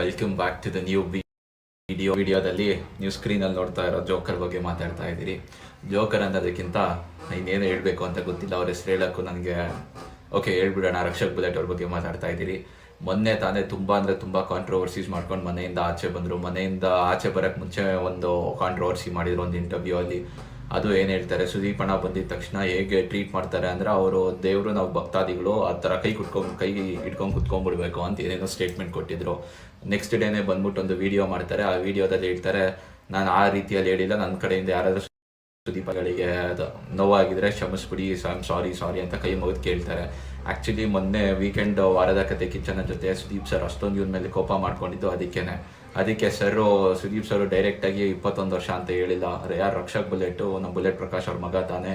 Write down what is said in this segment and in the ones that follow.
Welcome back to the new video ವಿಡಿಯೋದಲ್ಲಿ ನೀವು ಸ್ಕ್ರೀನಲ್ಲಿ ನೋಡ್ತಾ ಇರೋ ಜೋಕರ್ ಬಗ್ಗೆ ಮಾತಾಡ್ತಾ ಇದ್ದೀರಿ. ಜೋಕರ್ ಅನ್ನೋದಕ್ಕಿಂತ ಇನ್ನೇನು ಹೇಳಬೇಕು ಅಂತ ಗೊತ್ತಿಲ್ಲ, ಅವ್ರ ಹೆಸರು ಹೇಳೋಕ್ಕೂ ನನಗೆ ಓಕೆ ಹೇಳ್ಬಿಡೋಣ. ರಕ್ಷಕ್ ಬುಲೆಟ್ ಅವ್ರ ಬಗ್ಗೆ ಮಾತಾಡ್ತಾ ಇದ್ದೀರಿ. ಮೊನ್ನೆ ತಾನೇ ತುಂಬ ಅಂದರೆ ತುಂಬ ಕಾಂಟ್ರವರ್ಸೀಸ್ ಮಾಡ್ಕೊಂಡು ಮನೆಯಿಂದ ಆಚೆ ಬಂದರು. ಮನೆಯಿಂದ ಆಚೆ ಬರೋಕ್ಕೆ ಮುಂಚೆ ಒಂದು ಕಾಂಟ್ರವರ್ಸಿ ಮಾಡಿದ್ರು, ಒಂದು ಇಂಟರ್ವ್ಯೂ ಅಲ್ಲಿ. ಅದು ಏನು ಹೇಳ್ತಾರೆ, ಸುದೀಪ್ ಅಣ್ಣ ಬಂದಿದ ತಕ್ಷಣ ಹೇಗೆ ಟ್ರೀಟ್ ಮಾಡ್ತಾರೆ ಅಂದ್ರೆ ಅವರು ದೇವರು ನಾವು ಭಕ್ತಾದಿಗಳು ಆ ಥರ ಕೈ ಕುಟ್ಕೊಂಡು, ಕೈ ಇಟ್ಕೊಂಡು ಕುತ್ಕೊಂಡ್ಬಿಡ್ಬೇಕು ಅಂತ ಏನೇನೋ ಸ್ಟೇಟ್ಮೆಂಟ್ ಕೊಟ್ಟಿದ್ರು. ನೆಕ್ಸ್ಟ್ ಡೇನೇ ಬಂದ್ಬಿಟ್ಟು ಒಂದು ವಿಡಿಯೋ ಮಾಡ್ತಾರೆ. ಆ ವಿಡಿಯೋದಲ್ಲಿ ಹೇಳ್ತಾರೆ, ನಾನು ಆ ರೀತಿಯಲ್ಲಿ ಹೇಳಿಲ್ಲ. ನನ್ನ ಕಡೆಯಿಂದ ಯಾರಾದರೂ ಸುದೀಪಗಳಿಗೆ ಅದು ನೋವಾಗಿದ್ರೆ ಕ್ಷಮಿಸ್ಬಿಡಿ ಆಮ್ ಸಾರಿ ಸಾರಿ ಅಂತ ಕೈ ಮುಗಿದು ಕೇಳ್ತಾರೆ. ಆ್ಯಕ್ಚುಲಿ ಮೊನ್ನೆ ವೀಕೆಂಡ್ ವಾರದ ಕತೆ ಕಿಚನ ಜೊತೆ ಸುದೀಪ್ ಸರ್ ಅಷ್ಟೊಂದು ಇವ್ರ ಮೇಲೆ ಕೋಪ ಮಾಡ್ಕೊಂಡಿದ್ದು ಅದಕ್ಕೇನೆ. ಅದಕ್ಕೆ ಸರ್ ಸುದೀಪ್ ಸರ್ ಡೈರೆಕ್ಟಾಗಿ ಇಪ್ಪತ್ತೊಂದು ವರ್ಷ ಅಂತ ಹೇಳಿಲ್ಲ. ಯಾರು ರಕ್ಷಕ್ ಬುಲೆಟು ನಮ್ಮ ಬುಲೆಟ್ ಪ್ರಕಾಶ್ ಅವ್ರ ಮಗ ತಾನೇ.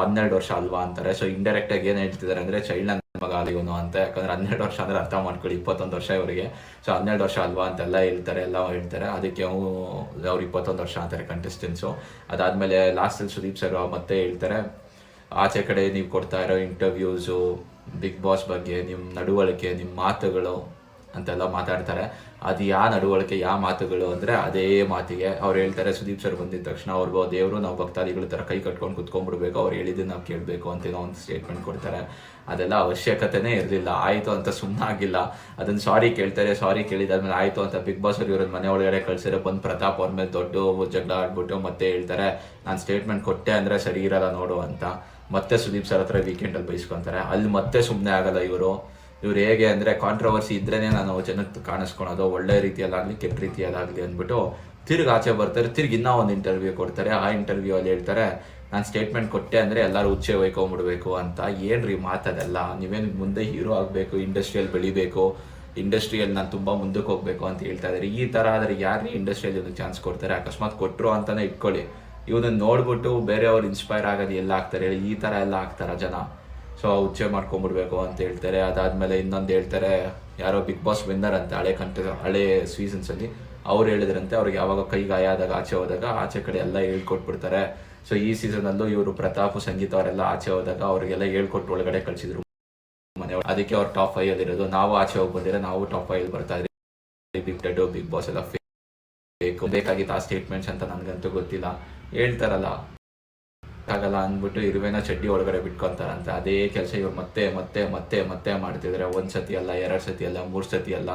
ಹನ್ನೆರಡು ವರ್ಷ ಅಲ್ವಾ ಅಂತಾರೆ. ಸೊ ಇಂಡೈರೆಕ್ಟ್ ಆಗಿ ಏನು ಹೇಳ್ತಿದ್ದಾರೆ ಅಂದ್ರೆ ಚೈಲ್ಡ್ ನನ್ನ ಮಗ ಇವನು ಅಂತ. ಯಾಕಂದ್ರೆ ಹನ್ನೆರಡು ವರ್ಷ ಅಂದ್ರೆ ಅರ್ಥ ಮಾಡ್ಕೊಳ್ಳಿ, ಇಪ್ಪತ್ತೊಂದು ವರ್ಷ ಇವರಿಗೆ. ಸೊ ಹನ್ನೆರಡು ವರ್ಷ ಅಲ್ವಾ ಅಂತೆಲ್ಲ ಹೇಳ್ತಾರೆ, ಎಲ್ಲ ಹೇಳ್ತಾರೆ. ಅದಕ್ಕೆ ಅವು, ಅವ್ರು ಇಪ್ಪತ್ತೊಂದು ವರ್ಷ ಅಂತಾರೆ ಕಂಟೆಸ್ಟೆನ್ಸು ಅದಾದ್ಮೇಲೆ ಲಾಸ್ಟಲ್ಲಿ ಸುದೀಪ್ ಸರ್ ಮತ್ತೆ ಹೇಳ್ತಾರೆ, ಆಚೆ ಕಡೆ ನೀವು ಕೊಡ್ತಾ ಇರೋ ಇಂಟರ್ವ್ಯೂಸು ಬಿಗ್ ಬಾಸ್ ಬಗ್ಗೆ ನಿಮ್ಮ ನಡವಳಿಕೆ ನಿಮ್ಮ ಮಾತುಗಳು ಅಂತೆಲ್ಲ ಮಾತಾಡ್ತಾರೆ. ಅದು ಯಾವ ನಡವಳಿಕೆ ಯಾವ ಮಾತುಗಳು ಅಂದರೆ ಅದೇ ಮಾತಿಗೆ ಅವ್ರು ಹೇಳ್ತಾರೆ, ಸುದೀಪ್ ಸರ್ ಬಂದಿದ್ದ ತಕ್ಷಣ ಅವ್ರಿಗೂ ದೇವರು ನಾವು ಭಕ್ತಾದಿಗಳ ಥರ ಕೈ ಕಟ್ಕೊಂಡು ಕುತ್ಕೊಂಡ್ಬಿಡ್ಬೇಕು, ಅವ್ರು ಹೇಳಿದ್ದು ನಾವು ಕೇಳಬೇಕು ಅಂತೇನೋ ಒಂದು ಸ್ಟೇಟ್ಮೆಂಟ್ ಕೊಡ್ತಾರೆ. ಅದೆಲ್ಲ ಅವಶ್ಯಕತೆನೇ ಇರಲಿಲ್ಲ. ಆಯಿತು ಅಂತ ಸುಮ್ಮನೆ ಆಗಿಲ್ಲ ಅದನ್ನು ಸಾರಿ ಕೇಳ್ತಾರೆ ಸಾರಿ ಕೇಳಿದಾದ್ಮೇಲೆ ಆಯಿತು ಅಂತ ಬಿಗ್ ಬಾಸ್ ಅವ್ರು ಇವ್ರನ್ನ ಮನೆ ಒಳಗಡೆ ಕಳ್ಸಿರೋ ಬಂದು ಪ್ರತಾಪ್ ಅವ್ರ ಮೇಲೆ ದೊಡ್ಡ ಜಗಳ ಆಡ್ಬಿಟ್ಟು ಮತ್ತೆ ಹೇಳ್ತಾರೆ, ನಾನು ಸ್ಟೇಟ್ಮೆಂಟ್ ಕೊಟ್ಟೆ ಅಂದರೆ ಸರಿ ಇರಲ್ಲ ನೋಡು ಅಂತ. ಮತ್ತೆ ಸುದೀಪ್ ಸರ್ ಹತ್ರ ವೀಕೆಂಡಲ್ಲಿ ಬೈಸ್ಕೊತಾರೆ. ಅಲ್ಲಿ ಮತ್ತೆ ಸುಮ್ಮನೆ ಆಗಲ್ಲ ಇವರು. ಇವ್ರು ಹೇಗೆ ಅಂದರೆ ಕಾಂಟ್ರವರ್ಸಿ ಇದ್ರೇನೆ ನಾನು ಜನಕ್ಕೆ ಕಾಣಿಸ್ಕೊಳೋದು, ಒಳ್ಳೆ ರೀತಿಯಲ್ಲಾಗಲಿ, ಕೆಟ್ಟ ರೀತಿಯಲ್ಲಾಗಲಿ ಅಂದ್ಬಿಟ್ಟು ತಿರ್ಗಿ ಆಚೆ ಬರ್ತಾರೆ, ತಿರ್ಗಿ ಇನ್ನೂ ಒಂದು ಇಂಟರ್ವ್ಯೂ ಕೊಡ್ತಾರೆ. ಆ ಇಂಟರ್ವ್ಯೂ ಅಲ್ಲಿ ಹೇಳ್ತಾರೆ, ನಾನು ಸ್ಟೇಟ್ಮೆಂಟ್ ಕೊಟ್ಟೆ ಅಂದರೆ ಎಲ್ಲರೂ ಹುಚ್ಚೆ ಒಯ್ಕೊಂಬಿಡ್ಬೇಕು ಅಂತ. ಏನ್ರಿ ಮಾತದೆಲ್ಲ ನೀವೇನು ಮುಂದೆ ಹೀರೋ ಆಗಬೇಕು ಇಂಡಸ್ಟ್ರಿಯಲ್ಲಿ ಬೆಳಿಬೇಕು ಇಂಡಸ್ಟ್ರಿಯಲ್ಲಿ ನಾನು ತುಂಬ ಮುಂದಕ್ಕೆ ಹೋಗಬೇಕು ಅಂತ ಹೇಳ್ತಾ ಇದ್ದಾರೆ ಈ ಥರ ಆದರೆ ಯಾರು ಇಂಡಸ್ಟ್ರಿಯಲ್ಲಿ ಒಂದು ಚಾನ್ಸ್ ಕೊಡ್ತಾರೆ? ಅಕಸ್ಮಾತ್ ಕೊಟ್ಟರು ಅಂತಲೇ ಇಟ್ಕೊಳ್ಳಿ. ಇವನ್ನ ನೋಡ್ಬಿಟ್ಟು ಬೇರೆಯವ್ರು ಇನ್ಸ್ಪೈರ್ ಆಗೋದು ಎಲ್ಲ ಆಗ್ತಾರೆ ಹೇಳಿ. ಈ ಥರ ಎಲ್ಲ ಆಗ್ತಾರ ಜನ. ಸೊ ಉಚ್ಚೆ ಮಾಡ್ಕೊಂಡ್ಬಿಡ್ಬೇಕು ಅಂತ ಹೇಳ್ತಾರೆ. ಅದಾದ್ಮೇಲೆ ಇನ್ನೊಂದು ಹೇಳ್ತಾರೆ, ಯಾರೋ ಬಿಗ್ ಬಾಸ್ ವಿನ್ನರ್ ಅಂತ ಹಳೆ ಕಂಟ ಹಳೆ ಸೀಸನ್ಸಲ್ಲಿ ಅವ್ರು ಹೇಳಿದ್ರಂತೆ, ಅವ್ರಿಗೆ ಯಾವಾಗ ಕೈ ಗಾಯ ಆದಾಗ, ಆಚೆ ಹೋದಾಗ, ಆಚೆ ಕಡೆ ಎಲ್ಲ ಹೇಳ್ಕೊಟ್ಬಿಡ್ತಾರೆ. ಸೊ ಈ ಸೀಸನಲ್ಲೂ ಇವರು ಪ್ರತಾಪ್, ಸಂಗೀತ ಅವರೆಲ್ಲ ಆಚೆ ಹೋದಾಗ ಅವ್ರಿಗೆಲ್ಲ ಹೇಳ್ಕೊಟ್ಟು ಒಳಗಡೆ ಕಳಿಸಿದ್ರು. ಮನೆ ಅದಕ್ಕೆ ಅವ್ರು ಟಾಪ್ ಫೈವ್ ಅಲ್ಲಿರೋದು ನಾವು ಆಚೆ ಹೋಗಿ ಬಂದಿರೋ, ನಾವು ಟಾಪ್ ಫೈವ್ ಬರ್ತಾ ಇದ್ರಿ ಬಿಗ್ ಡೆಡ್ ಬಿಗ್ ಬಾಸ್ ಎಲ್ಲ ಬೇಕು ಬೇಕಾಗಿತ್ತು ಆ ಸ್ಟೇಟ್ಮೆಂಟ್ಸ್ ಅಂತ ನನಗಂತೂ ಗೊತ್ತಿಲ್ಲ. ಹೇಳ್ತಾರಲ್ಲ. ಆಗಲ್ಲ ಅಂದ್ಬಿಟ್ಟು ಇರುವೆನ ಚಡ್ಡಿ ಒಳಗಡೆ ಬಿಟ್ಕೊಂತಾರಂತೆ ಅದೇ ಕೆಲಸ ಇವ್ರು ಮತ್ತೆ ಮತ್ತೆ ಮತ್ತೆ ಮತ್ತೆ ಮಾಡ್ತಿದ್ದಾರೆ ಒಂದ್ ಸತಿ ಅಲ್ಲ, ಎರಡ್ ಸತಿ ಅಲ್ಲ, ಮೂರ್ ಸತಿ ಅಲ್ಲ.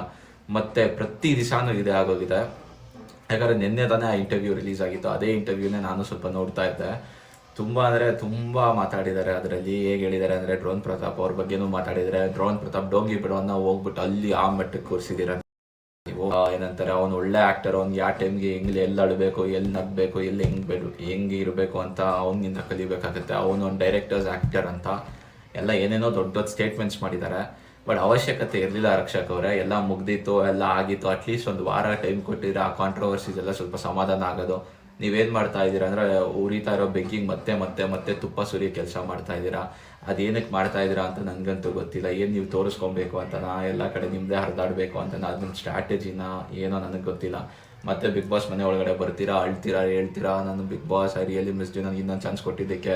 ಮತ್ತೆ ಪ್ರತಿ ದಿವಸನೂ ಇದೇ ಆಗೋಗಿದೆ. ಯಾಕಂದ್ರೆ ನಿನ್ನೆ ತಾನೇ ಆ ಇಂಟರ್ವ್ಯೂ ರಿಲೀಸ್ ಆಗಿತ್ತು. ಅದೇ ಇಂಟರ್ವ್ಯೂನೇ ನಾನು ಸ್ವಲ್ಪ ನೋಡ್ತಾ ಇದ್ದೆ. ತುಂಬಾ ಅಂದ್ರೆ ತುಂಬಾ ಮಾತಾಡಿದ್ದಾರೆ ಅದರಲ್ಲಿ. ಹೇಗೆ ಹೇಳಿದ್ದಾರೆ ಅಂದ್ರೆ ಡ್ರೋನ್ ಪ್ರತಾಪ್ ಅವ್ರ ಬಗ್ಗೆನೂ ಮಾತಾಡಿದ್ದಾರೆ. ಡ್ರೋನ್ ಪ್ರತಾಪ್ ಡೋಂಗಿ ಬಿಡೋನ್ನ ಹೋಗ್ಬಿಟ್ಟು ಅಲ್ಲಿ ಆ ಮಟ್ಟಕ್ಕೆ ಕೂರಿಸಿದ್ದೀರ. ಆ, ಏನಂತಾರೆ ಅವನು ಒಳ್ಳೆ ಆಕ್ಟರ್ ಅವ್ನಿಗೆ ಯಾವ ಟೈಮ್ಗೆ ಹೆಂಗ್ ಎಲ್ಲಿ ಅಳಬೇಕು ಎಲ್ಲಿ ನಗ್ಬೇಕು ಎಲ್ಲಿ ಹೆಂಗ್ ಬೇಡು ಹೆಂಗ್ ಇರಬೇಕು ಅಂತ ಅವನಿಂದ ಕಲಿಬೇಕಾಗುತ್ತೆ. ಅವನು ಒಂದು ಡೈರೆಕ್ಟರ್ಸ್ ಆಕ್ಟರ್ ಅಂತ. ಎಲ್ಲ ಏನೇನೋ ದೊಡ್ಡ ದೊಡ್ಡ ಸ್ಟೇಟ್ಮೆಂಟ್ಸ್ ಮಾಡಿದ್ದಾರೆ. ಬಟ್ ಅವಶ್ಯಕತೆ ಇರಲಿಲ್ಲ ರಕ್ಷಕ್ ಅವರೇ. ಎಲ್ಲ ಮುಗ್ದಿತ್ತು ಎಲ್ಲ ಆಗಿತ್ತು. ಅಟ್ಲೀಸ್ಟ್ ಒಂದು ವಾರ ಟೈಮ್ ಕೊಟ್ಟಿದ್ರೆ ಆ ಕಾಂಟ್ರವರ್ಸೀಸ್ ಎಲ್ಲ ಸ್ವಲ್ಪ ಸಮಾಧಾನ ಆಗೋದು. ನೀವೇನ್ ಮಾಡ್ತಾ ಇದ್ದೀರಾ? ಅಂದ್ರೆ ಉರಿತಾ ಇರೋ ಬೆಂಕಿಗೆ ಮತ್ತೆ ಮತ್ತೆ ಮತ್ತೆ ತುಪ್ಪ ಸುರಿ ಕೆಲಸ ಮಾಡ್ತಾ ಇದ್ದೀರಾ? ಅದೇನಕ್ಕೆ ಮಾಡ್ತಾ ಇದ್ದೀರಾ ಅಂತ ನನಗಂತೂ ಗೊತ್ತಿಲ್ಲ. ಏನು ನೀವು ತೋರಿಸ್ಕೊಬೇಕು ಅಂತ ನಾ ಎಲ್ಲ ಕಡೆ ನಿಮ್ಮದೇ ಹರಿದಾಡಬೇಕು ಅಂತನಾ ಅದು ನಿಮ್ಮ ಸ್ಟ್ರಾಟಜಿನ ಏನೋ ನನಗೆ ಗೊತ್ತಿಲ್ಲ. ಮತ್ತೆ ಬಿಗ್ ಬಾಸ್ ಮನೆ ಒಳಗಡೆ ಬರ್ತೀರಾ, ಅಳ್ತೀರಾ, ಹೇಳ್ತೀರಾ? ನಾನು Bigg Boss I really miss ನನಗೆ ಇನ್ನೊಂದು ಚಾನ್ಸ್ ಕೊಟ್ಟಿದ್ದಕ್ಕೆ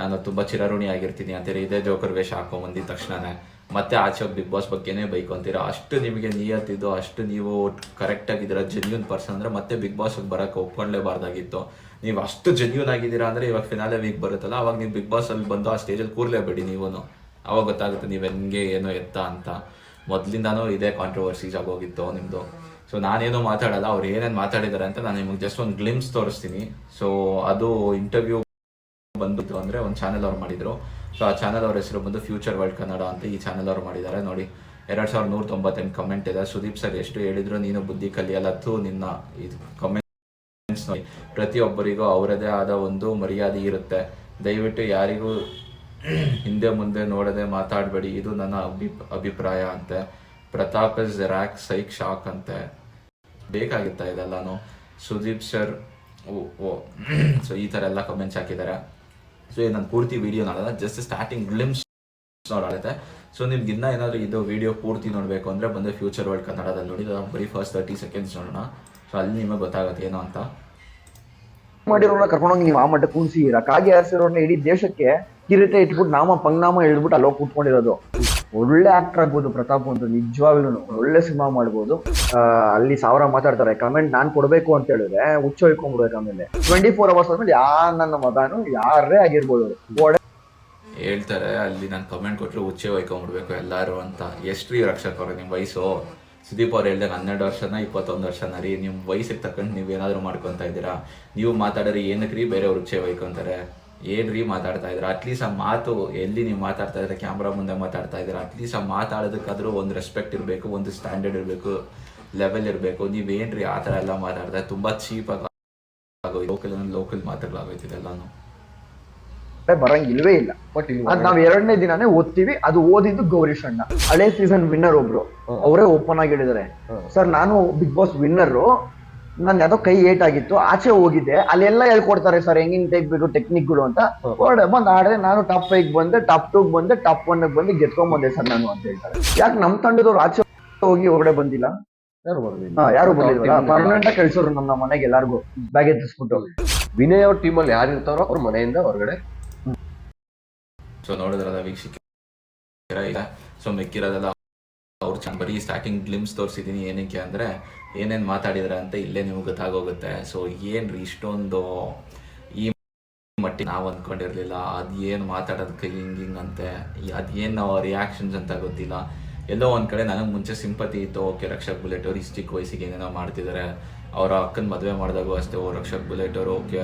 ನಾನು ತುಂಬ ಚಿರಋಣಿ ಆಗಿರ್ತೀನಿ ಅಂತೇಳಿ ಇದೇ ಜೋಕರ್ ವೇಷ ಹಾಕೊಂಬಂದಿದ ತಕ್ಷಣನೇ. ಮತ್ತೆ ಆಚೆ ಬಿಗ್ ಬಾಸ್ ಬಗ್ಗೆನೇ ಬೈಕೊಂತೀರಾ? ಅಷ್ಟು ನಿಮಗೆ ನಿಯತ್ತಿದ್ದು ಅಷ್ಟು ನೀವು ಕರೆಕ್ಟ್ ಆಗಿದ್ದೀರಾ ಜೆನ್ಯೂನ್ ಪರ್ಸನ್ ಅಂದ್ರೆ ಮತ್ತೆ ಬಿಗ್ ಬಾಸ್ ಬರಕ್ಕೆ ಒಪ್ಕೊಳ್ಳೇಬಾರ್ದಾಗಿತ್ತು ನೀವು ಅಷ್ಟು ಜೆನ್ಯೂನ್ ಆಗಿದ್ದೀರಾ ಅಂದ್ರೆ ಇವಾಗ ಫಿನಾಲೆ ವೀಕ್ ಬರುತ್ತಲ್ಲ, ಅವಾಗ ನೀವು ಬಿಗ್ ಬಾಸ್ ಅಲ್ಲಿ ಬಂದು ಆ ಸ್ಟೇಜಲ್ಲಿ ಕೂರ್ಲೇಬೇಡಿ ನೀವು ಅವಾಗ ಗೊತ್ತಾಗುತ್ತೆ ನೀವು ಹೆಂಗೆ, ಏನೋ ಎತ್ತ ಅಂತ. ಮೊದಲಿಂದಾನೂ ಇದೇ ಕಾಂಟ್ರವರ್ಸೀಸ್ ಆಗೋಗಿತ್ತು ನಿಮ್ಮದು ಸೊ ನಾನೇನು ಮಾತಾಡಲ್ಲ, ಅವ್ರು ಏನೇನು ಮಾತಾಡಿದ್ದಾರೆ ಅಂತ ನಾನು ನಿಮಗೆ ಜಸ್ಟ್ ಒಂದು ಗ್ಲಿಮ್ಸ್ ತೋರಿಸ್ತೀನಿ. ಸೊ ಅದು ಇಂಟರ್ವ್ಯೂ ಬಂದಿತ್ತು ಅಂದ್ರೆ ಒಂದು ಚಾನೆಲ್ ಅವ್ರು ಮಾಡಿದ್ರು. ಸೊ ಆ ಚಾನೆಲ್ ಅವ್ರ ಹೆಸರು ಬಂದು ಫ್ಯೂಚರ್ ವರ್ಲ್ಡ್ ಕನ್ನಡ ಅಂತ ಈ ಚಾನೆಲ್ ಅವ್ರು ಮಾಡಿದ್ದಾರೆ. ನೋಡಿ, ಎರಡು ಸಾವಿರದ ನೂರ ತೊಂಬತ್ತೆಂಟು ಕಮೆಂಟ್ ಇದೆ. ಸುದೀಪ್ ಸರ್ ಎಷ್ಟು ಹೇಳಿದ್ರು, ನೀನು ಬುದ್ಧಿ ಕಲಿಯಲತ್ತು ನಿನ್ನ ಇದು ಕಮೆಂಟ್ಸ್ ನೋಡಿ. ಪ್ರತಿಯೊಬ್ಬರಿಗೂ ಅವರದೇ ಆದ ಒಂದು ಮರ್ಯಾದೆ ಇರುತ್ತೆ. ದಯವಿಟ್ಟು ಯಾರಿಗೂ ಹಿಂದೆ ಮುಂದೆ ನೋಡದೆ ಮಾತಾಡಬೇಡಿ. ಇದು ನನ್ನ ಅಭಿ, ಅಭಿಪ್ರಾಯ ಅಂತೆ. Pratap is rack psych shock ಅಂತೆ. ಬೇಕಾಗಿತ್ತ ಇದೆಲ್ಲಾನು? ಸುದೀಪ್ ಸರ್ ಓ ಸೊ ಈ ಥರ ಎಲ್ಲ ಕಮೆಂಟ್ಸ್ ಹಾಕಿದ್ದಾರೆ. ಸೊ ನಾನು ಪೂರ್ತಿ ವಿಡಿಯೋ ನೋಡೋಣ ಜಸ್ಟ್ ಸ್ಟಾರ್ಟಿಂಗ್ ಗ್ಲಿಮ್ಸ್ ನೋಡಾಡುತ್ತೆ ಸೊ ನಿಮ್ಗೆ ಇನ್ನೂ ಏನಾದರೂ ಇದು ವಿಡಿಯೋ ಪೂರ್ತಿ ನೋಡಬೇಕು ಅಂದರೆ ಬಂದು ಫ್ಯೂಚರ್ ವರ್ಲ್ಡ್ ಕನ್ನಡದಲ್ಲಿ ನೋಡಿ. ಬರಿ ಬರೀ ಫಸ್ಟ್ ತರ್ಟಿ ಸೆಕೆಂಡ್ಸ್ ನೋಡೋಣ. ಸೊ ಅಲ್ಲಿ ನಿಮಗೆ ಗೊತ್ತಾಗುತ್ತೆ ಏನೋ ಅಂತ. ಮಾಡಿರೋ ಕರ್ಕೊಂಡೋಗಿ ನೀವು ಆ ಮಟ್ಟ ಕೂರಿಸಿದ್ದೀರಾ ಕಾಗೆ ಆರಿಸಿರೋರ್ನ ಇಡೀ ದೇಶಕ್ಕೆ ಕಿರೀಟ ಇಟ್ಬಿಟ್ಟು ನಾಮ ಪಂಗ್ನಾಮ ಹೇಳ್ಬಿಟ್ಟು ಅಲ್ಲಿ ಹೋಗಿ ಕೂತ್ಕೊಂಡಿರೋದು. ಒಳ್ಳೆ ಆಕ್ಟರ್ ಆಗ್ಬೋದು ಪ್ರತಾಪ್ ಅಂತ ನಿಜವಾಗ್ಲೂ ಒಳ್ಳೆ ಸಿನಿಮಾ ಮಾಡ್ಬೋದು. ಅಲ್ಲಿ ಸಾವಿರ ಮಾತಾಡ್ತಾರೆ. ಕಮೆಂಟ್ ನಾನು ಕೊಡಬೇಕು ಅಂತ ಹೇಳಿದ್ರೆ ಹುಚ್ಚ ಹೊಯ್ಕೊಂಡ್ಬಿಡ್ಬೇಕು ಆಮೇಲೆ. ಟ್ವೆಂಟಿ ಫೋರ್ ಅವರ್ಸ್ ಆದ್ಮೇಲೆ ಯಾರ್ ನನ್ನ ಮಗನು ಯಾರೇ ಆಗಿರ್ಬೋದು ಹೇಳ್ತಾರೆ, ಅಲ್ಲಿ ನಾನು ಕಮೆಂಟ್ ಕೊಟ್ಟರು ಹುಚ್ಚೆ ಹೊಯ್ಕೊಂಡ್ಬಿಡ್ಬೇಕು ಎಲ್ಲರೂ ಅಂತ. ಎಷ್ಟು ರೀ ರಕ್ಷಕ್ ಅವ್ರೆ ನಿಮ್ಮ ವಯಸ್ಸು? ಸುದೀಪ್ ಅವ್ರು ಹೇಳ್ದಂಗೆ ಹನ್ನೆರಡು ವರ್ಷನ, ಇಪ್ಪತ್ತೊಂದು ವರ್ಷನ ರೀ. ನಿಮ್ಮ ವಯಸ್ಸಿಗೆ ತಕ್ಕಂಡು ನೀವು ಏನಾದರೂ ಮಾಡ್ಕೊತಾ ಇದ್ದೀರಾ? ನೀವು ಮಾತಾಡೋರಿ ಏನಕ್ಕೆ ರೀ ಬೇರೆಯವ್ರು ಹುಚ್ಚೆ ಹೊಯ್ಕೊಂತಾರೆ? ಏನ್ ರೀ ಮಾತಾಡ್ತಾ ಇದ್ರ? ಅಟ್ಲೀಸ್ಟ್ ಆ ಮಾತು ಎಲ್ಲಿ ನೀವು ಮಾತಾಡ್ತಾ ಇದ್ರೆ? ಕ್ಯಾಮ್ರಾ ಮುಂದೆ ಮಾತಾಡ್ತಾ ಇದ್ದೀರಾ ಅಟ್ಲೀಸ್ಟ್ ಆ ಮಾತಾಡೋದಕ್ಕಾದ್ರೂ ಒಂದು ರೆಸ್ಪೆಕ್ಟ್ ಇರಬೇಕು ಒಂದು ಸ್ಟ್ಯಾಂಡರ್ಡ್ ಇರಬೇಕು ಲೆವೆಲ್ ಇರಬೇಕು. ನೀವೇನ್ರಿ ಆ ತರ ಎಲ್ಲ ಮಾತಾಡ್ತಾ ತುಂಬಾ ಚೀಪ್ ಆಗೋಯ್ತು. ಲೋಕಲ್ ಲೋಕಲ್ ಮಾತಾಡಲಾಗೋಯ್ತು ಎಲ್ಲಾನು. ಬರಂಗಿಲ್ವೇ ಇಲ್ಲ. ಬಟ್ ಇಲ್ಲಿ ಅದ್ ನಾವ್ ಎರಡನೇ ದಿನಾನೇ ಓದ್ತೀವಿ. ಅದು ಓದಿದ್ದು ಗೌರಿ ಶಣ್ಣ ಹಳೆ ಸೀಸನ್ ವಿನ್ನರ್ ಒಬ್ರು. ಅವರೇ ಓಪನ್ ಆಗಿ ಹೇಳಿದಾರೆ ಸರ್ ನಾನು ಬಿಗ್ ಬಾಸ್ ವಿನ್ನರ್ ನನ್ ಯಾವ್ದೋ ಕೈ ಏಟ್ ಆಗಿತ್ತು ಆಚೆ ಹೋಗಿದ್ದೆ. ಅಲ್ಲೆಲ್ಲ ಹೇಳ್ಕೊಡ್ತಾರೆ ಸರ್ ಹೆಂಗಿಂಗ್ ಹೆಂಗ್ ತೆಗ್ಬೇಕು ಟೆಕ್ನಿಕ್ಗಳು ಅಂತ. ಹೊರಡೆ ಬಂದ್ ಆಡ್ರೆ ನಾನು ಟಾಪ್ ಫೈವ್ ಬಂದೆ ಟಾಪ್ ಟೂ ಬಂದೆ ಟಾಪ್ ಒನ್ ಬಂದು ಗೆದ್ಕೊಂಡ್ ಬಂದೆ ಸರ್ ನಾನು ಅಂತ ಹೇಳ್ತಾರೆ. ಯಾಕೆ ನಮ್ ತಂಡದವ್ರು ಆಚೆ ಹೋಗಿ ಹೊರಗಡೆ ಬಂದಿಲ್ಲ? ಯಾರು ಬಂದಿಲ್ಲ ಪರ್ಮನೆಂಟ್ ಆಗಿ ಕಳ್ಸೋರು ನಮ್ಮ ಮನೆಗೆ ಎಲ್ಲಾರ್ಗು ಬ್ಯಾಗ್ ಎತ್ತಿಸ್ಬಿಟ್ಟು. ವಿನಯ್ ಅವ್ರ ಅಲ್ಲಿ ಯಾರು ಇರ್ತಾರೋ ಅವ್ರ ಮನೆಯಿಂದ ಹೊರಗಡೆ. ಸೊ ನೋಡಿದ್ರಲ್ಲ ವೀಕ್ಷಕ ಸೊ ಮಿಕ್ಕಿರೋದೆಲ್ಲ ಅವ್ರು ಚೆಂದ ಬರೀ ಸ್ಟಾರ್ಟಿಂಗ್ ಗ್ಲಿಮ್ಸ್ ತೋರಿಸಿದ್ದೀನಿ ಏನಕ್ಕೆ ಅಂದರೆ, ಏನೇನು ಮಾತಾಡಿದ್ರೆ ಅಂತ ಇಲ್ಲೇ ನಿಮ್ಗೆ ಗೊತ್ತಾಗೋಗುತ್ತೆ. ಸೊ ಏನ್ರಿ ಇಷ್ಟೊಂದು ಈ ಮಟ್ಟಿ ನಾವು ಅಂದ್ಕೊಂಡಿರಲಿಲ್ಲ ಅದು ಏನು ಮಾತಾಡೋದಕ್ಕೆ ಹಿಂಗೆ ಹಿಂಗೆ ಅಂತೆ ಅದೇನು ರಿಯಾಕ್ಷನ್ಸ್ ಅಂತ ಗೊತ್ತಿಲ್ಲ. ಎಲ್ಲೋ ಒಂದು ಕಡೆ ನನಗೆ ಮುಂಚೆ ಸಿಂಪತಿ ಇತ್ತು, ಓಕೆ ರಕ್ಷಕ್ ಬುಲೆಟ್ ಅವ್ರು ಇಷ್ಟು ಚಿಕ್ಕ ವಯಸ್ಸಿಗೆ ಏನೇನೋ ಮಾಡ್ತಿದ್ದಾರೆ ಅವರ ಅಕ್ಕನ ಮದುವೆ ಮಾಡಿದಾಗೂ ಅಷ್ಟೇ, ಓ ರಕ್ಷಕ್ ಬುಲೆಟ್ ಅವರು, ಓಕೆ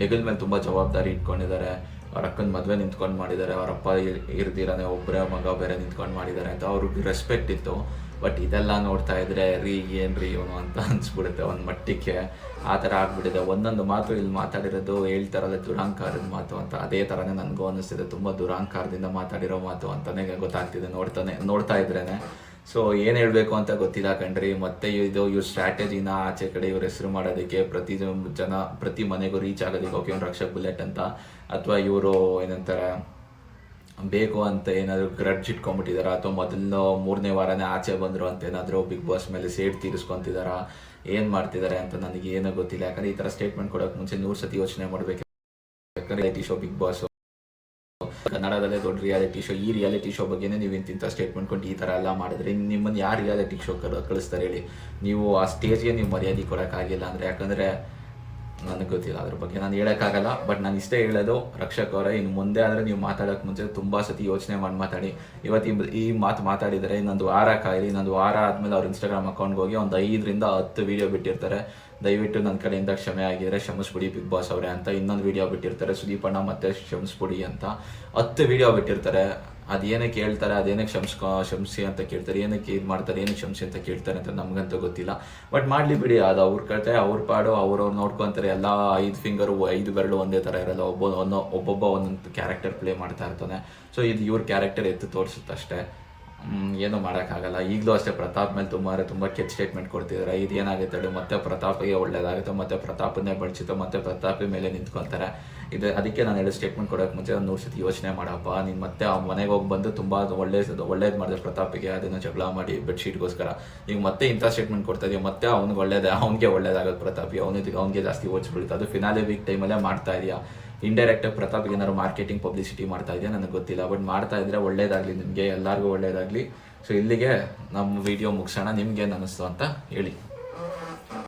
ಹೆಗಲ್ ಮೇಲೆ ತುಂಬ ಜವಾಬ್ದಾರಿ ಇಟ್ಕೊಂಡಿದ್ದಾರೆ ಅವ್ರ ಅಕ್ಕನ ಮದುವೆ ನಿಂತ್ಕೊಂಡು ಮಾಡಿದ್ದಾರೆ, ಅವ್ರ ಅಪ್ಪ ಇರ್- ಇರ್ದಿರಾನೆ ಒಬ್ಬರೇ ಮಗ ಬೇರೆ ನಿಂತ್ಕೊಂಡು ಮಾಡಿದ್ದಾರೆ ಅಂತ ಅವ್ರಿಗೆ ರೆಸ್ಪೆಕ್ಟ್ ಇತ್ತು. ಬಟ್ ಇದೆಲ್ಲ ನೋಡ್ತಾ ಇದ್ರೆ, ರೀ ಏನ್ರಿ ಇವನು ಅಂತ ಅನ್ಸ್ಬಿಡುತ್ತೆ ಒಂದು ಮಟ್ಟಕ್ಕೆ ಆ ಥರ ಆಗ್ಬಿಟ್ಟಿದೆ. ಒಂದೊಂದು ಮಾತು ಇಲ್ಲಿ ಮಾತಾಡಿರೋದು, ಹೇಳ್ತಾರಲ್ಲ ದುರಾಂಕಾರದ ಮಾತು ಅಂತ, ಅದೇ ಥರನೇ ನನಗೂ ಅನ್ನಿಸ್ತಿದೆ. ತುಂಬ ದುರಾಂಕಾರದಿಂದ ಮಾತಾಡಿರೋ ಮಾತು ಅಂತಲೇ ಗೊತ್ತಾಗ್ತಿದೆ ನೋಡ್ತಾನೆ, ನೋಡ್ತಾ ಇದ್ರೇನೆ. ಸೊ ಏನು ಹೇಳಬೇಕು ಅಂತ ಗೊತ್ತಿಲ್ಲ ಕಣ್ರಿ. ಮತ್ತೆ ಇದು, ಇವ್ರ ಸ್ಟ್ರಾಟಜಿನ ಆಚೆ ಕಡೆ ಇವ್ರ ಹೆಸರು ಮಾಡೋದಕ್ಕೆ ಪ್ರತಿ ಜನ- ಪ್ರತಿ ಮನೆಗೂ ರೀಚ್ ಆಗೋದಕ್ಕೆ ಓಕೆ ಒಂದು ರಕ್ಷಕ್ ಬುಲೆಟ್ ಅಂತ. ಅಥವಾ ಇವರು ಏನಂತಾರೆ, ಬೇಕು ಅಂತ ಏನಾದರೂ ಗ್ರಡ್ಜ್ ಇಟ್ಕೊಂಡ್ಬಿಟ್ಟಿದಾರ? ಅಥವಾ ಮೊದಲು ಮೂರನೇ ವಾರನೇ ಆಚೆ ಬಂದರು ಅಂತ ಏನಾದರೂ ಬಿಗ್ ಬಾಸ್ ಮೇಲೆ ಸೇಡ್ ತೀರಿಸ್ಕೊಂತಿದಾರ? ಏನು ಮಾಡ್ತಿದ್ದಾರೆ ಅಂತ ನನಗೆ ಏನೂ ಗೊತ್ತಿಲ್ಲ. ಯಾಕಂದ್ರೆ ಈ ಥರ ಸ್ಟೇಟ್ಮೆಂಟ್ ಕೊಡೋಕ್ಕೆ ಮುಂಚೆ ನೂರು ಸತಿ ಯೋಚನೆ ಮಾಡಬೇಕು ಯಾಕಂದ್ರೆ ಟಿ ಶೋ ಬಿಗ್ ಬಾಸ್ ಕನ್ನಡದಲ್ಲೇ ದೊಡ್ಡ ರಿಯಾಲಿಟಿ ಶೋ ಈ ರಿಯಾಲಿಟಿ ಶೋ ಬಗ್ಗೆನೇ ನೀವು ಇಂತಿಂಥ ಸ್ಟೇಟ್ಮೆಂಟ್ ಕೊಟ್ಟು ಈ ಥರ ಎಲ್ಲ ಮಾಡಿದ್ರೆ ನಿಮ್ಮನ್ನು ಯಾರು ರಿಯಾಲಿಟಿ ಶೋ ಕಳಿಸ್ತಾರೆ ಹೇಳಿ? ನೀವು ಆ ಸ್ಟೇಜ್ಗೆ ನೀವು ಮರ್ಯಾದೆ ಕೊಡೋಕ್ಕಾಗಿಲ್ಲ ಅಂದರೆ ಯಾಕಂದರೆ ನನಗೆ ಗೊತ್ತಿಲ್ಲ ಅದ್ರ ಬಗ್ಗೆ. ನಾನು ಹೇಳೋಕ್ಕಾಗಲ್ಲ ಬಟ್ ನಾನು ಇಷ್ಟೇ ಹೇಳೋದು, ರಕ್ಷಕ್ ಅವರೇ, ಇನ್ನು ಮುಂದೆ ಆದರೆ ನೀವು ಮಾತಾಡೋಕ್ಕೆ ಮುಂಚೆ ತುಂಬ ಸತಿ ಯೋಚನೆ ಮಾಡಿ ಮಾತಾಡಿ. ಇವತ್ತು ಈ- ಮಾತು ಮಾತಾಡಿದರೆ ಇನ್ನೊಂದು ವಾರ ಕಾಯಿರಿ, ಇನ್ನೊಂದು ವಾರ ಆದಮೇಲೆ ಅವ್ರ ಇನ್ಸ್ಟಾಗ್ರಾಮ್ ಅಕೌಂಟ್ಗೆ ಹೋಗಿ ಒಂದು ಐದರಿಂದ ಹತ್ತು ವೀಡಿಯೋ ಬಿಟ್ಟಿರ್ತಾರೆ. ದಯವಿಟ್ಟು ನನ್ನ ಕಡೆಯಿಂದ ಕ್ಷಮೆ ಆಗಿದ್ರೆ ಕ್ಷಮಿಸ್ಬಿಡಿ ಬಿಗ್ ಬಾಸ್ ಅವರೇ ಅಂತ ಇನ್ನೊಂದು ವಿಡಿಯೋ ಬಿಟ್ಟಿರ್ತಾರೆ. ಸುದೀಪಣ್ಣ ಮತ್ತೆ ಕ್ಷಮಿಸ್ಬಿಡಿ ಅಂತ ಹತ್ತು ವಿಡಿಯೋ ಬಿಟ್ಟಿರ್ತಾರೆ. ಅದೇನಕ್ಕೆ ಹೇಳ್ತಾರೆ ಅದೇನಕ್ಕೆ ಕ್ಷಮಿಸ್ಕೊ, ಕ್ಷಮಿಸಿ ಅಂತ ಕೇಳ್ತಾರೆ, ಏನಕ್ಕೆ ಇದು ಮಾಡ್ತಾರೆ, ಏನಕ್ಕೆ ಕ್ಷಮಿಸಿ ಅಂತ ಕೇಳ್ತಾರೆ ಅಂತ ನಮಗಂತೂ ಗೊತ್ತಿಲ್ಲ. ಬಟ್ ಮಾಡಲಿ ಬಿಡಿ, ಅದು ಅವ್ರ ಕತೆ, ಅವ್ರ ಪಾಡು ಅವ್ರವ್ರು ನೋಡ್ಕೊಂತಾರೆ, ಎಲ್ಲ ಐದು ಫಿಂಗರು ಐದು ಬೆರಳು ಒಂದೇ ಥರ ಇರಲ್ಲ, ಒಬ್ಬ ಒಂದೊ ಒಬ್ಬೊಬ್ಬ ಒಂದೊಂದು ಕ್ಯಾರೆಕ್ಟರ್ ಪ್ಲೇ ಮಾಡ್ತಾ ಇರ್ತಾನೆ. ಸೊ ಇದು ಇವ್ರ ಕ್ಯಾರೆಕ್ಟರ್ ಎತ್ತು ತೋರಿಸುತ್ತಷ್ಟೇ. ಏನೂ ಮಾಡೋಕ್ಕಾಗಲ್ಲ. ಈಗಲೂ ಅಷ್ಟೇ ಪ್ರತಾಪ್ ಮೇಲೆ ತುಂಬ ತುಂಬ ಕೆಟ್ಟ ಸ್ಟೇಟ್ಮೆಂಟ್ ಕೊಡ್ತಿದ್ದಾರೆ ಇದು ಏನಾಗುತ್ತೆ ಮತ್ತೆ ಪ್ರತಾಪಿಗೆ ಒಳ್ಳೇದಾಗುತ್ತೆ ಮತ್ತೆ ಪ್ರತಾಪನ್ನೇ ಬಳಸಿತು, ಮತ್ತೆ ಪ್ರತಾಪಿ ಮೇಲೆ ನಿಂತ್ಕೊಳ್ತಾರೆ ಇದು ಅದಕ್ಕೆ ನಾನು ಹೇಳಿ ಸ್ಟೇಟ್ಮೆಂಟ್ ಕೊಡೋಕೆ ಮುಂಚೆ ಒಂದು ನೂರು ಯೋಚನೆ ಮಾಡಪ್ಪ. ನೀನು ಮತ್ತೆ ಆ ಮನೆಗೆ ಹೋಗಿ ಬಂದು ತುಂಬ ಒಳ್ಳೆಯದು ಒಳ್ಳೇದು ಮಾಡಿದೆ ಪ್ರತಾಪಿಗೆ, ಅದನ್ನು ಜಗಳ ಮಾಡಿ ಬೆಡ್ಶೀಟ್ಗೋಸ್ಕರ. ಈಗ ಮತ್ತೆ ಇಂಥ ಸ್ಟೇಟ್ಮೆಂಟ್ ಕೊಡ್ತಾ ಮತ್ತೆ ಅವ್ನಿಗೆ ಒಳ್ಳೇದೇ, ಅವ್ನಿಗೆ ಒಳ್ಳೇದಾಗೋದು ಪ್ರತಾಪಿ ಅವನಿಗೆ ಅವನಿಗೆ ಜಾಸ್ತಿ ಓದಿಸ್ಬಿಡುತ್ತೆ ಅದು ಫಿನಾಲೆ ವೀಕ್ ಟೈಮಲ್ಲೇ ಮಾಡ್ತಾ ಇದೆಯಾ? ಇಂಡೈರೆಕ್ಟ್ ಪ್ರತಾಪ್ ಏನಾದ್ರು ಮಾರ್ಕೆಟಿಂಗ್ ಪಬ್ಲಿಸಿಟಿ ಮಾಡ್ತಾ ಇದೆಯಾ? ನನಗೆ ಗೊತ್ತಿಲ್ಲ. ಬಟ್ ಮಾಡ್ತಾ ಇದ್ರೆ ಒಳ್ಳೇದಾಗ್ಲಿ. ನಿಮಗೆ ಎಲ್ಲರಿಗೂ ಒಳ್ಳೇದಾಗ್ಲಿ. ಸೊ ಇಲ್ಲಿಗೆ ನಮ್ಮ ವಿಡಿಯೋ ಮುಗಿಸೋಣ. ನಿಮ್ಗೆ ಏನು ಅನ್ನಿಸ್ತು ಅಂತ ಹೇಳಿ.